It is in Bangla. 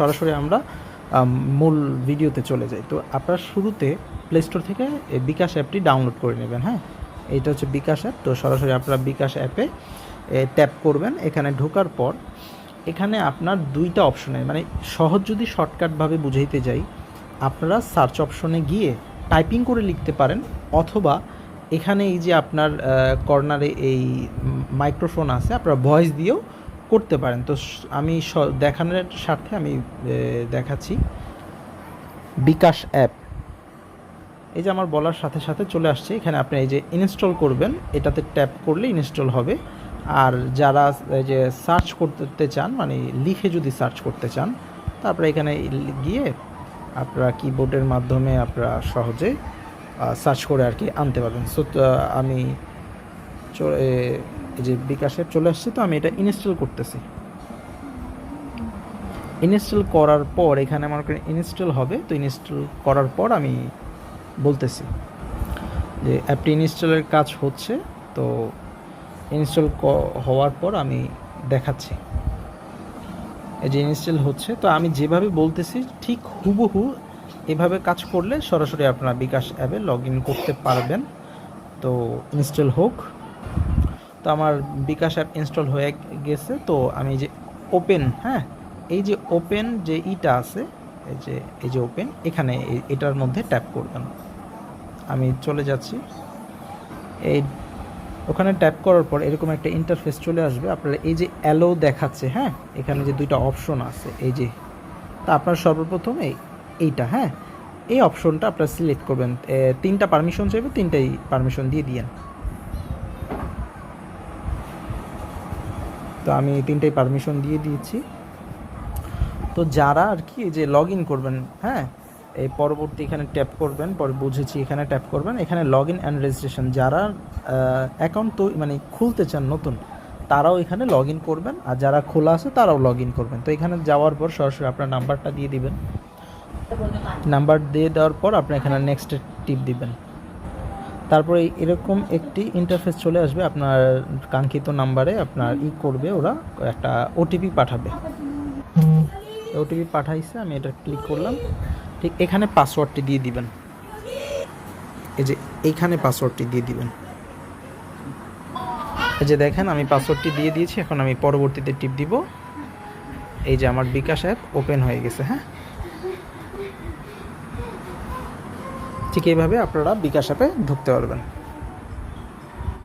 সরাসরি আমরা মূল ভিডিওতে চলে যাই। তো আপনারা শুরুতে প্লে স্টোর থেকে বিকাশ অ্যাপটি ডাউনলোড করে নেবেন হ্যাঁ? এইটা হচ্ছে বিকাশ অ্যাপ। তো সরাসরি আপনারা বিকাশ অ্যাপে ট্যাপ করবেন। এখানে ঢোকার পর এখানে আপনার দুইটা অপশনে মানে সহজ যদি শর্টকাটভাবে বুঝাইতে যাই, আপনারা সার্চ অপশনে গিয়ে টাইপিং করে লিখতে পারেন, অথবা এখানে এই যে আপনার কর্নারে এই মাইক্রোফোন আছে, আপনারা ভয়েস দিয়েও করতে পারেন। তো আমি দেখানোর স্বার্থে আমি দেখাচ্ছি। বিকাশ অ্যাপ। এই যে আমার বলার সাথে সাথে চলে আসছে। এখানে আপনি এই যে ইনস্টল করবেন, এটাতে ট্যাপ করলে ইনস্টল হবে। আর যারা এই যে সার্চ করতে চান মানে লিখে যদি সার্চ করতে চান, তারপরে এখানে গিয়ে আপনারা কিবোর্ডের মাধ্যমে আপনারা সহজে সার্চ করে আর কি আনতে পারবেন। সো আমি এই যে বিকাশে চলে আসছে, তো আমি এটা ইনস্টল করতেছি। ইনস্টল করার পর, এখানে আমার ইনস্টল হবে, তো ইনস্টল করার পর আমি বলতেছি যে অ্যাপটি ইনস্টলের কাজ হচ্ছে, তো ইনস্টল হওয়ার পর আমি দেখাচ্ছি। এই যে ইনস্টল হচ্ছে, তো আমি যেভাবে বলতেছি, ঠিক হুবহু এভাবে কাজ করলে সরাসরি আপনারা বিকাশ অ্যাপে লগ ইন করতে পারবেন। তো ইনস্টল হোক। তো আমার বিকাশ অ্যাপ ইনস্টল হয়ে গেছে। তো আমি যে ওপেন হ্যাঁ এই যে ওপেন যে ইটা আছে, এই যে এই যে ওপেন এখানে এটার মধ্যে ট্যাপ করবেন। আমি চলে যাচ্ছি। এই ওখানে ট্যাপ করার পর এরকম একটা ইন্টারফেস চলে আসবে। আপনারা এই যে অ্যালো দেখাচ্ছে হ্যাঁ এখানে যে দুইটা অপশন আছে, এই যে, তা আপনার সর্বপ্রথম এই, এইটা হ্যাঁ এই অপশনটা আপনারা সিলেক্ট করবেন। তিনটা পারমিশন চাইবে, তিনটাই পারমিশন দিয়ে দিয়েন। তো আমি তিনটাই পারমিশন দিয়ে দিয়েছি। তো যারা আর কি এই যে লগ ইন করবেন হ্যাঁ এই পরবর্তী এখানে ট্যাপ করবেন, পরে বুঝেছি এখানে ট্যাপ করবেন, এখানে লগ ইন অ্যান্ড রেজিস্ট্রেশন যারা অ্যাকাউন্ট তো মানে খুলতে চান নতুন, তারাও এখানে লগ ইন করবেন, আর যারা খোলা আছে তারাও লগ ইন করবেন। তো এখানে যাওয়ার পর সরাসরি আপনার নাম্বারটা দিয়ে দিবেন। নাম্বার দিয়ে দেওয়ার পর আপনি এখানে নেক্সট টিপ দিবেন। তারপরে এরকম একটি ইন্টারফেস চলে আসবে আপনার কাঙ্ক্ষিত নাম্বারে আপনার ই করবে, ওরা একটা ওটিপি পাঠাবে। ওটিপি পাঠাইছে, আমি এটা ক্লিক করলাম। ঠিক এখানে পাসওয়ার্ডটি দিয়ে দিবেন। এই যে এইখানে পাসওয়ার্ডটি দিয়ে দিবেন। এই যে দেখেন, আমি পাসওয়ার্ডটি দিয়ে দিয়েছি, এখন আমি পরবর্তীতে টিপ দিব। এই যে আমার বিকাশ অ্যাপ ওপেন হয়ে গেছে হ্যাঁ? ঠিক এইভাবে আপনারা বিকাশ অ্যাপে ঢুকতে পারবেন।